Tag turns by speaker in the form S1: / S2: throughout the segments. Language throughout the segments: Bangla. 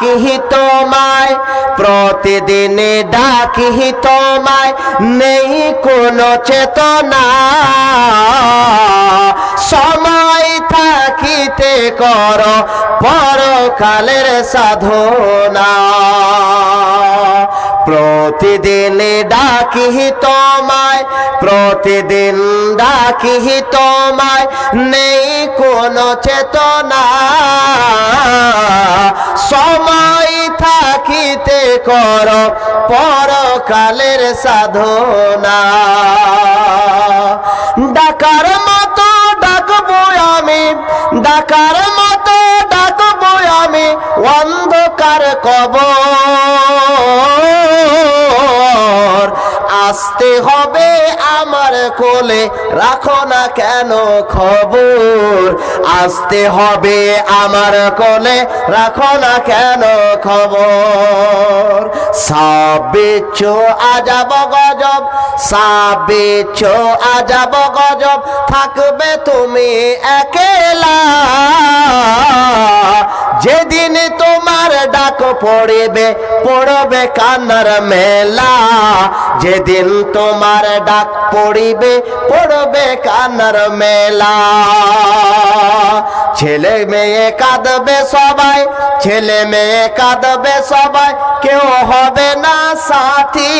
S1: ডাকি তোমায়, প্রতিদিন ডাকি তোমায়, নেই কোনো চেতনা। সময় থাকিতে কর, পরকালের সাধনা। প্রতিদিন ডাকি তোমায়, প্রতিদিন ডাকি তোমায়, নেই কোনো চেতনা। কর পরকালের সাধনা। ডাকার মতো ডাকবো আমি, ডাকার মতো ডাকবো আমি অন্ধকার কবর। আসতে হবে আমার কোলে, রাখো না কেন খবর। আসতে হবে আমার কোলে, রাখো না কেন খবর। সাবেচ আজাব গজব সাবেচ আজাব গজব, থাকবে তুমি একেলা। যেদিন তোমার ডাক পড়িবে, পড়বে কান্নার মেলা। যেদিন তোমার ডাক পড়িবে, পড়বে কান্নার মেলা। ছেলে মেয়ে কাঁদবে সবাই, ছেলে মেয়ে কাঁদবে সবাই, কেউ হবে না সাথী।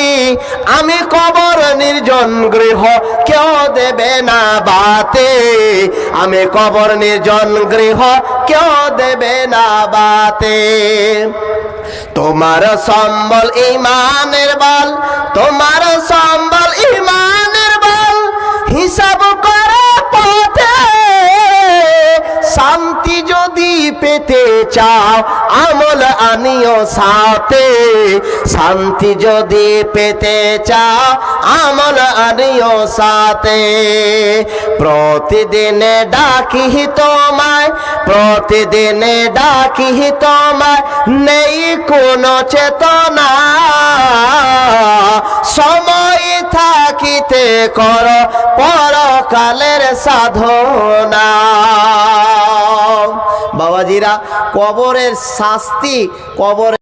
S1: আমি কবর নির্জন গৃহ, কেউ দেবে না বাতে। আমি কবর নির্জন গৃহ, কেউ দেবে না বাতে। তোমার সম্বল ইমানের বল, তোমার চাও, আমল আনিও সাথে। শান্তি যদি পেতে চাও, আমল আনিও সাথে। প্রতিদিন ডাকি তোমায়, প্রতিদিন ডাকি তোমায়, নেই কোনো চেতনা। সময় থাকিতে কর, পরকালের সাধনা। বাবাজিরা কবরের শাস্তি কবর